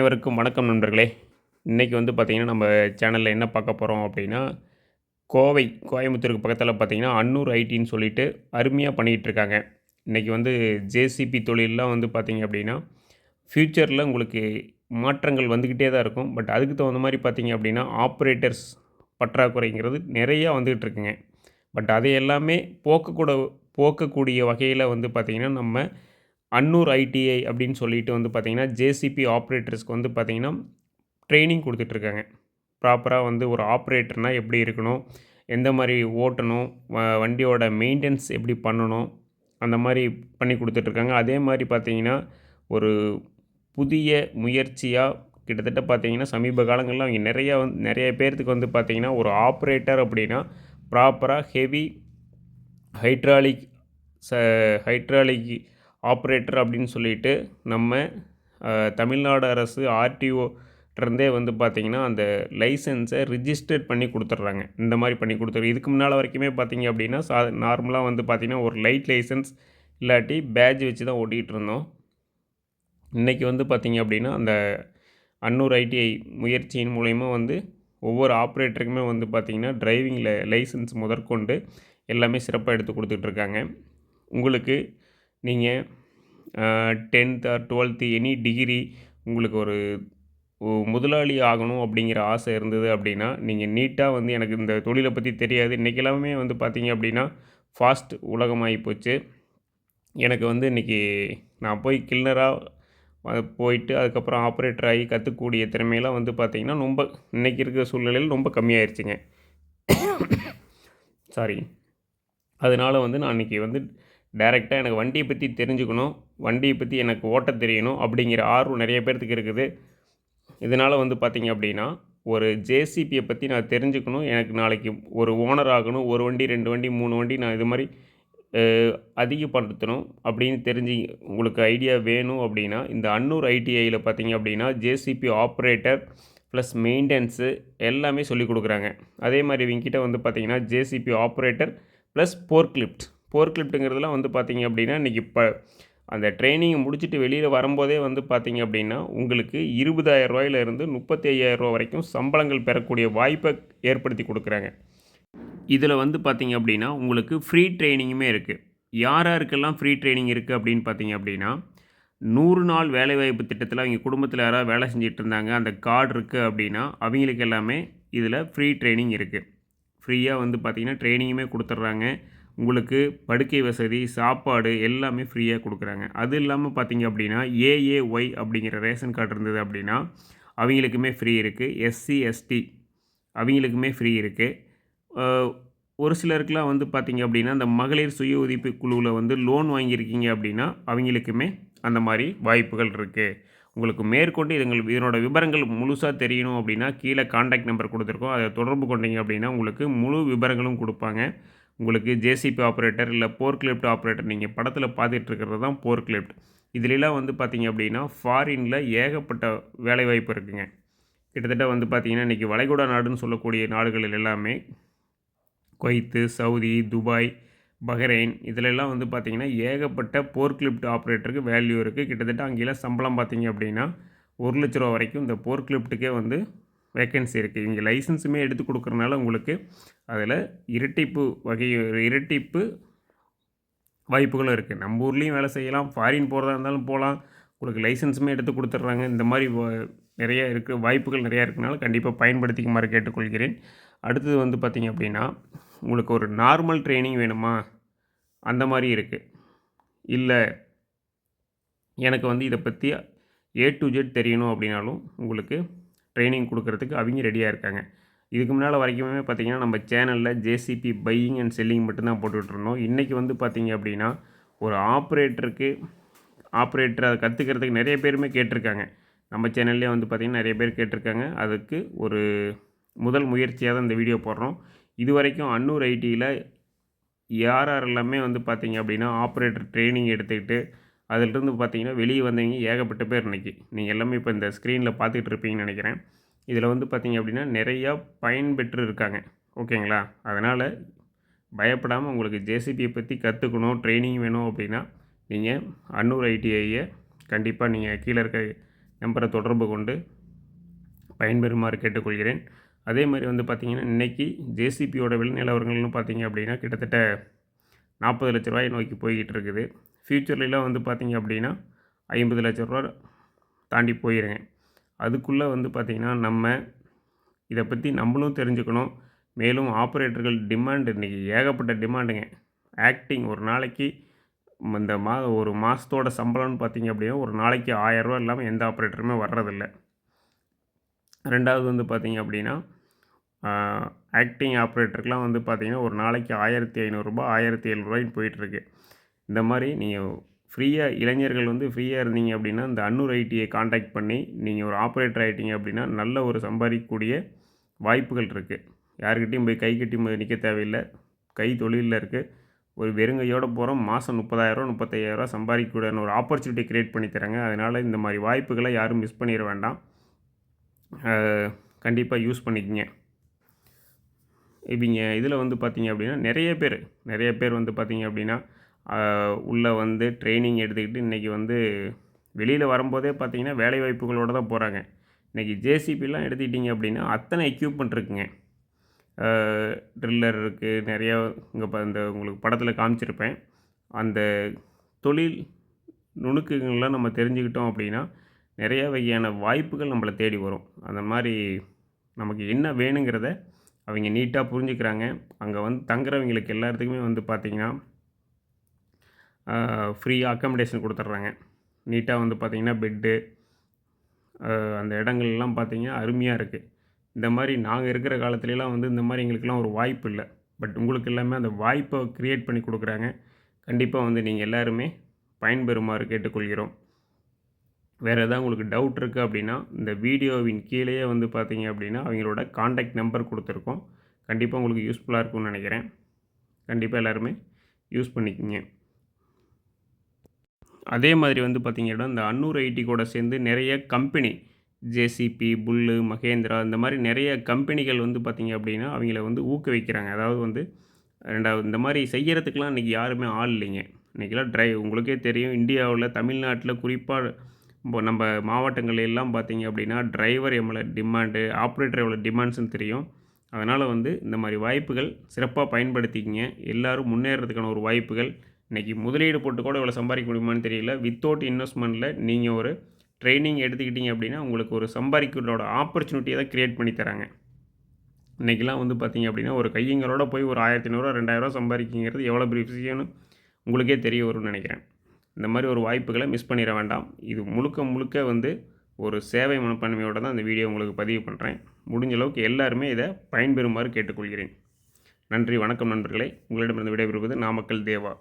அனைவருக்கும் வணக்கம் நண்பர்களே. இன்றைக்கி வந்து பார்த்திங்கன்னா நம்ம சேனலில் என்ன பார்க்க போகிறோம் அப்படின்னா கோவை கோயம்புத்தூருக்கு பக்கத்தில் பார்த்திங்கன்னா அன்னூர் ஐடின்னு சொல்லிட்டு அருமையாக பண்ணிகிட்ருக்காங்க இன்றைக்கி வந்து ஜேசிபி தொழிலெலாம் வந்து பார்த்திங்க அப்படின்னா ஃப்யூச்சரில் உங்களுக்கு மாற்றங்கள் வந்துக்கிட்டே தான் இருக்கும். பட் அதுக்கு தகுந்த மாதிரி பார்த்திங்க அப்படின்னா ஆப்ரேட்டர்ஸ் பற்றாக்குறைங்கிறது நிறையா வந்துக்கிட்டு இருக்குங்க. பட் அதை எல்லாமே போக்கக்கூட போக்கக்கூடிய வகையில் வந்து பார்த்திங்கன்னா நம்ம அன்னூர் ஐடிஐ அப்படின்னு சொல்லிட்டு வந்து பார்த்திங்கன்னா ஜேசிபி ஆப்ரேட்டர்ஸ்க்கு வந்து பார்த்திங்கன்னா ட்ரைனிங் கொடுத்துட்ருக்காங்க. ப்ராப்பராக வந்து ஒரு ஆப்ரேட்டர்னால் எப்படி இருக்கணும் எந்த மாதிரி ஓட்டணும் வ வண்டியோட மெயின்டெனன்ஸ் எப்படி பண்ணணும் அந்த மாதிரி பண்ணி கொடுத்துட்ருக்காங்க. அதே மாதிரி பார்த்திங்கன்னா ஒரு புதிய முயற்சியாக கிட்டத்தட்ட பார்த்திங்கன்னா சமீப காலங்களில் அவங்க நிறையா வந்து நிறைய பேர்த்துக்கு வந்து பார்த்திங்கன்னா ஒரு ஆப்ரேட்டர் அப்படின்னா ப்ராப்பராக ஹெவி ஹைட்ராலிக் ச ஹைட்ராலிக் ஆப்ரேட்டர் அப்படின்னு சொல்லிட்டு நம்ம தமிழ்நாடு அரசு ஆர்டிஓ-ட்டிருந்தே வந்து பார்த்திங்கன்னா அந்த லைசன்ஸை ரிஜிஸ்டர் பண்ணி கொடுத்துட்றாங்க இந்த மாதிரி பண்ணி கொடுத்துரு இதுக்கு முன்னால் வரைக்குமே பார்த்திங்க அப்படின்னா சா நார்மலாக வந்து பார்த்திங்கன்னா ஒரு லைட் லைசன்ஸ் இல்லாட்டி பேட்ச் வச்சு தான் ஓட்டிகிட்டு இருந்தோம் இன்றைக்கி வந்து பார்த்திங்க அப்படின்னா அந்த அன்னூர் ஐடிஐ முயற்சியின் மூலயமா வந்து ஒவ்வொரு ஆப்ரேட்டருக்குமே வந்து பார்த்திங்கன்னா டிரைவிங்கில் லைசன்ஸ் முதற்கொண்டு எல்லாமே சிறப்பாக எடுத்து கொடுத்துட்ருக்காங்க. உங்களுக்கு நீங்கள் tenth or twelfth any degree உங்களுக்கு ஒரு முதலாளி ஆகணும் அப்படிங்கிற ஆசை இருந்தது அப்படின்னா நீங்கள் நீட்டாக வந்து எனக்கு இந்த தொழிலை பற்றி தெரியாது. இன்றைக்கெல்லாமே வந்து பார்த்தீங்க அப்படின்னா ஃபாஸ்ட் உலகமாகி போச்சு. எனக்கு வந்து இன்றைக்கி நான் போய் கில்னராக போயிட்டு அதுக்கப்புறம் ஆப்ரேட்டர் ஆகி கற்றுக்கூடிய திறமையெல்லாம் வந்து பார்த்திங்கன்னா ரொம்ப இன்றைக்கி இருக்கிற சூழ்நிலையில் ரொம்ப கம்மியாயிருச்சுங்க. சாரி அதனால் வந்து நான் இன்றைக்கி வந்து டைரெக்டாக எனக்கு வண்டியை பற்றி தெரிஞ்சுக்கணும். வண்டியை பற்றி எனக்கு ஓட்ட தெரியணும் அப்படிங்கிற ஆர்வம் நிறைய பேர்த்துக்கு இருக்குது. இதனால் வந்து பார்த்திங்க அப்படின்னா ஒரு ஜேசிபியை பற்றி நான் தெரிஞ்சுக்கணும். எனக்கு நாளைக்கு ஒரு ஓனர் ஆகணும். ஒரு வண்டி ரெண்டு வண்டி மூணு வண்டி நான் இது மாதிரி அதிகப்படுத்தணும் அப்படின்னு தெரிஞ்சு உங்களுக்கு ஐடியா வேணும் அப்படின்னா இந்த அன்னூர் ஐடிஐயில் பார்த்தீங்க அப்படின்னா ஜேசிபி ஆப்ரேட்டர் ப்ளஸ் மெயின்டெனன்ஸு எல்லாமே சொல்லிக் கொடுக்குறாங்க. அதே மாதிரி இவங்ககிட்ட வந்து பார்த்திங்கன்னா ஜேசிபி ஆப்ரேட்டர் ப்ளஸ் போர்க்லிப்ட் போர்க்லிப்ட்டுங்கிறதுலாம் வந்து பார்த்தீங்க அப்படின்னா இன்றைக்கி இப்போ அந்த ட்ரைனிங் முடிச்சுட்டு வெளியில் வரும்போதே வந்து பார்த்திங்க அப்படின்னா உங்களுக்கு இருபதாயிரம் ரூபாயிலிருந்து முப்பத்தி ஐயாயிரம் ரூபா வரைக்கும் சம்பளங்கள் பெறக்கூடிய வாய்ப்பை ஏற்படுத்தி கொடுக்குறாங்க. இதில் வந்து பார்த்திங்க அப்படின்னா உங்களுக்கு ஃப்ரீ ட்ரைனிங்குமே இருக்குது யார் யாருக்கெல்லாம் ஃப்ரீ ட்ரைனிங் இருக்குது அப்படின்னு பார்த்தீங்க அப்படின்னா நூறு நாள் வேலைவாய்ப்பு திட்டத்தில் அவங்க குடும்பத்தில் யாராவது வேலை செஞ்சுட்டு இருந்தாங்க அந்த கார்டு இருக்குது அப்படின்னா அவங்களுக்கு எல்லாமே இதில் ஃப்ரீ ட்ரைனிங் இருக்குது ஃப்ரீயாக வந்து பார்த்திங்கன்னா ட்ரைனிங்குமே கொடுத்துட்றாங்க. உங்களுக்கு படுக்கை வசதி சாப்பாடு எல்லாமே ஃப்ரீயாக கொடுக்குறாங்க. அது இல்லாமல் பார்த்தீங்க அப்படின்னா ஏஏஒய் அப்படிங்கிற ரேஷன் கார்டு இருந்தது அப்படின்னா அவங்களுக்குமே ஃப்ரீ இருக்குது எஸ்சி எஸ்டி அவங்களுக்குமே ஃப்ரீ இருக்குது ஒரு சிலருக்குலாம் வந்து பார்த்திங்க அப்படின்னா இந்த மகளிர் சுய உதவி குழுவில் வந்து லோன் வாங்கியிருக்கீங்க அப்படின்னா அவங்களுக்குமே அந்த மாதிரி வாய்ப்புகள் இருக்குது உங்களுக்கு மேற்கொண்டு இதுங்கள் இதனோட விவரங்கள் முழுசாக தெரியணும் அப்படின்னா கீழே காண்டாக்ட் நம்பர் கொடுத்துருக்கோம். அதை தொடர்பு கொண்டீங்க அப்படின்னா உங்களுக்கு முழு விவரங்களும் கொடுப்பாங்க. உங்களுக்கு ஜேசிபி ஆப்ரேட்டர் இல்லை போர்க்லிப்ட் ஆப்ரேட்டர் நீங்கள் படத்தில் பார்த்துட்டு இருக்கிறது தான் போர்க்லிப்ட் இதுலலாம் வந்து பார்த்தீங்க அப்படின்னா ஃபாரினில் ஏகப்பட்ட வேலைவாய்ப்பு இருக்குங்க. கிட்டத்தட்ட வந்து பார்த்திங்கன்னா இன்றைக்கி வளைகுடா நாடுன்னு சொல்லக்கூடிய நாடுகளில் எல்லாமே குவைத்து சவுதி துபாய் பஹ்ரைன் இதிலெல்லாம் வந்து பார்த்திங்கன்னா ஏகப்பட்ட போர்க்லிப்ட் ஆப்ரேட்டருக்கு வேல்யூ இருக்குது கிட்டத்தட்ட அங்கேயெல்லாம் சம்பளம் பார்த்தீங்க அப்படின்னா ஒரு லட்ச ரூபா வரைக்கும் இந்த போர்க்லிப்ட்டுக்கே வந்து வேக்கன்சி இருக்குது இங்கே லைசன்ஸுமே எடுத்து கொடுக்குறனால உங்களுக்கு அதில் இரட்டிப்பு வகை இரட்டிப்பு வாய்ப்புகளும் இருக்குது நம்ம ஊர்லேயும் வேலை செய்யலாம் ஃபாரின் போகிறதா இருந்தாலும் போகலாம் உங்களுக்கு லைசன்ஸுமே எடுத்து கொடுத்துட்றாங்க. இந்த மாதிரி நிறைய இருக்குது வாய்ப்புகள் நிறையா இருக்கனால கண்டிப்பாக பயன்படுத்திக்குமாறு கேட்டுக்கொள்கிறேன். அடுத்தது வந்து பார்த்திங்க அப்படின்னா உங்களுக்கு ஒரு நார்மல் ட்ரைனிங் வேணுமா? அந்த மாதிரி இருக்குது இல்லை எனக்கு வந்து இதை பற்றி ஏ டு ஜெட் தெரியணும் அப்படின்னாலும் உங்களுக்கு ட்ரைனிங் கொடுக்கறதுக்கு அவங்க ரெடியாக இருக்காங்க. இதுக்கு முன்னால் வரைக்குமே பார்த்திங்கன்னா நம்ம சேனலில் ஜேசிபி பையிங் அண்ட் செல்லிங் மட்டும்தான் போட்டுட்ருந்தோம் இன்றைக்கி வந்து பார்த்திங்க அப்படின்னா ஒரு ஆப்ரேட்டருக்கு ஆப்ரேட்டர் அதை கற்றுக்கிறதுக்கு நிறைய பேருமே கேட்டிருக்காங்க. நம்ம சேனல்லே வந்து பார்த்திங்கன்னா நிறைய பேர் கேட்டிருக்காங்க. அதுக்கு ஒரு முதல் முயற்சியாக தான் இந்த வீடியோ போடுறோம். இது வரைக்கும் அன்னூர் ஐடியில் யார் யாரெல்லாமே வந்து பார்த்தீங்க அப்படின்னா ஆப்ரேட்டர் ட்ரைனிங் எடுத்துக்கிட்டு அதிலிருந்து பார்த்தீங்கன்னா வெளியே வந்தவங்க ஏகப்பட்ட பேர் இன்னைக்கு. நீங்கள் எல்லாமே இப்போ இந்த ஸ்க்ரீனில் பார்த்துக்கிட்டு இருப்பீங்கன்னு நினைக்கிறேன். இதில் வந்து பார்த்தீங்க அப்படின்னா நிறையா பயன்பெற்று இருக்காங்க ஓகேங்களா? அதனால் பயப்படாமல் உங்களுக்கு ஜேசிபியை பற்றி கற்றுக்கணும் ட்ரைனிங் வேணும் அப்படின்னா நீங்கள் அன்னூர் ஐடிஐயை கண்டிப்பாக நீங்கள் கீழே இருக்க நம்பரை தொடர்பு கொண்டு பயன்பெறுமாறு கேட்டுக்கொள்கிறேன். அதே மாதிரி வந்து பார்த்திங்கன்னா இன்றைக்கி ஜேசிபியோட விலை நிலவரங்கள்னு பார்த்தீங்க அப்படின்னா கிட்டத்தட்ட நாற்பது லட்ச ரூபாயை நோக்கி போய்கிட்டு இருக்குது. ஃப்யூச்சர்லாம் வந்து பார்த்திங்க அப்படின்னா ஐம்பது லட்ச ரூபா தாண்டி போயிருங்க. அதுக்குள்ளே வந்து பார்த்திங்கன்னா நம்ம இதை பற்றி நம்மளும் தெரிஞ்சுக்கணும். மேலும் ஆப்ரேட்டர்கள் டிமாண்ட் இன்றைக்கி ஏகப்பட்ட டிமாண்டுங்க. ஆக்டிங் ஒரு நாளைக்கு இந்த மா ஒரு மாதத்தோட சம்பளம்னு பார்த்திங்க அப்படின்னா ஒரு நாளைக்கு ஆயரூவா இல்லாமல் எந்த ஆப்ரேட்டருமே வர்றதில்ல. ரெண்டாவது வந்து பார்த்தீங்க அப்படின்னா ஆக்டிங் ஆப்ரேட்டருக்கெலாம் வந்து பார்த்தீங்கன்னா ஒரு நாளைக்கு ஆயிரத்தி ஐநூறுரூபா ஆயிரத்தி எழுநூறுவாய்க்கு போயிட்டுருக்கு. இந்த மாதிரி நீங்கள் ஃப்ரீயாக இளைஞர்கள் வந்து ஃப்ரீயாக இருந்தீங்க அப்படின்னா இந்த அன்னூர் ஐடியை காண்டாக்ட் பண்ணி நீங்கள் ஒரு ஆப்ரேட்டர் ஆகிட்டீங்க அப்படின்னா நல்ல ஒரு சம்பாதிக்கக்கூடிய வாய்ப்புகள் இருக்குது யாருக்கிட்டையும் போய் கை கட்டி நிற்க தேவையில்லை. கை தொழிலில் இருக்குது ஒரு வெறுங்கையோடு போகிறோம் மாதம் முப்பதாயிரம் முப்பத்தையாயிரரூவா சம்பாதிக்கக்கூடிய ஒரு ஆப்பர்ச்சுனிட்டி க்ரியேட் பண்ணி தராங்க. அதனால் இந்த மாதிரி வாய்ப்புகளை யாரும் மிஸ் பண்ணிட வேண்டாம். கண்டிப்பாக யூஸ் பண்ணிக்கிங்க. இவங்க இதில் வந்து பார்த்தீங்க அப்படின்னா நிறைய பேர் நிறைய பேர் வந்து பார்த்தீங்க அப்படின்னா உள்ளே வந்து ட்ரைனிங் எடுத்துக்கிட்டு இன்றைக்கி வந்து வெளியில் வரும்போதே பார்த்தீங்கன்னா வேலை வாய்ப்புகளோடு தான் போகிறாங்க இன்றைக்கி ஜேசிபிலாம் எடுத்துக்கிட்டிங்க அப்படின்னா அத்தனை எக்யூப்மெண்ட் இருக்குங்க. ட்ரில்லர் இருக்குது நிறையா இங்கே இப்போ இந்த உங்களுக்கு படத்தில் காமிச்சிருப்பேன். அந்த தொழில் நுணுக்கங்கள்லாம் நம்ம தெரிஞ்சுக்கிட்டோம் அப்படின்னா நிறைய வகையான வாய்ப்புகள் நம்மளை தேடி வரும். அந்த மாதிரி நமக்கு என்ன வேணுங்கிறத அவங்க நீட்டாக புரிஞ்சுக்கிறாங்க. அங்கே வந்து தங்குறவங்களுக்கு எல்லாத்துக்குமே வந்து பார்த்திங்கன்னா ஃப்ரீயாக அக்கமடேஷன் கொடுத்துட்றாங்க. நீட்டாக வந்து பார்த்திங்கன்னா பெட்டு அந்த இடங்கள்லாம் பார்த்திங்கன்னா அருமையாக இருக்குது இந்த மாதிரி நாங்கள் இருக்கிற காலத்துலலாம் வந்து இந்த மாதிரி எங்களுக்கெல்லாம் ஒரு வாய்ப்பு இல்லை. பட் உங்களுக்கு எல்லாமே அந்த வாய்ப்பை க்ரியேட் பண்ணி கொடுக்குறாங்க. கண்டிப்பாக வந்து நீங்கள் எல்லாருமே பயன்பெறுமாறு கேட்டுக்கொள்கிறோம். வேறு எதாவது உங்களுக்கு டவுட் இருக்குது அப்படின்னா இந்த வீடியோவின் கீழேயே வந்து பார்த்தீங்க அப்படின்னா அவங்களோட காண்டாக்ட் நம்பர் கொடுத்துருக்கோம். கண்டிப்பாக உங்களுக்கு யூஸ்ஃபுல்லாக இருக்கும்னு நினைக்கிறேன். கண்டிப்பாக எல்லாருமே யூஸ் பண்ணிக்கோங்க. அதே மாதிரி வந்து பார்த்திங்கன்னா இந்த அன்னூர் ஐடி கூட சேர்ந்து நிறைய கம்பெனி ஜேசிபி புல்லு மகேந்திரா இந்த மாதிரி நிறைய கம்பெனிகள் வந்து பார்த்திங்க அப்படின்னா அவங்கள வந்து ஊக்குவிக்கிறாங்க. அதாவது வந்து ரெண்டாவது இந்த மாதிரி செய்கிறதுக்கெலாம் இன்றைக்கி யாருமே ஆள் இல்லைங்க. இன்றைக்கெலாம் ட்ரை உங்களுக்கே தெரியும் இந்தியாவில் தமிழ்நாட்டில் குறிப்பாக இப்போ நம்ம மாவட்டங்கள் எல்லாம் பார்த்திங்க அப்படின்னா டிரைவர் எவ்வளோ டிமாண்டு ஆப்ரேட்டர் எவ்வளோ டிமாண்ட்ஸ்னு தெரியும். அதனால் வந்து இந்த மாதிரி வாய்ப்புகள் சிறப்பாக பயன்படுத்திக்கிங்க. எல்லோரும் முன்னேறதுக்கான ஒரு வாய்ப்புகள். இன்றைக்கி முதலீடு போட்டு கூட இவ்வளோ சம்பாதிக்க முடியுமான்னு தெரியல. வித்தவுட் இன்வெஸ்ட்மெண்ட்டில் நீங்கள் ஒரு ட்ரைனிங் எடுத்துக்கிட்டிங்க அப்படின்னா உங்களுக்கு ஒரு சம்பாதிக்கிறோட ஆப்பர்ச்சுனிட்டியை தான் க்ரியேட் பண்ணி தராங்க. இன்றைக்கெலாம் வந்து பார்த்திங்க அப்படின்னா ஒரு கையங்களோட போய் ஒரு ஆயிரத்தி ஐநூறுரூவா ரெண்டாயிரரூவா சம்பாதிக்கிங்கிறது எவ்வளோ பெரிய விஷயம்னு உங்களுக்கே தெரிய வரும்னு நினைக்கிறேன். இந்த மாதிரி ஒரு வாய்ப்புகளை மிஸ் பண்ணிட வேண்டாம். இது முழுக்க முழுக்க வந்து ஒரு சேவை மனப்பான்மையோடு தான் இந்த வீடியோ உங்களுக்கு பதிவு பண்ணுறேன் முடிஞ்ச அளவுக்கு எல்லாருமே இதை பயன்பெறுமாறு கேட்டுக்கொள்கிறேன். நன்றி வணக்கம் நண்பர்களே. உங்களிடமிருந்து விடைபெறுவது நாமக்கல் தேவா.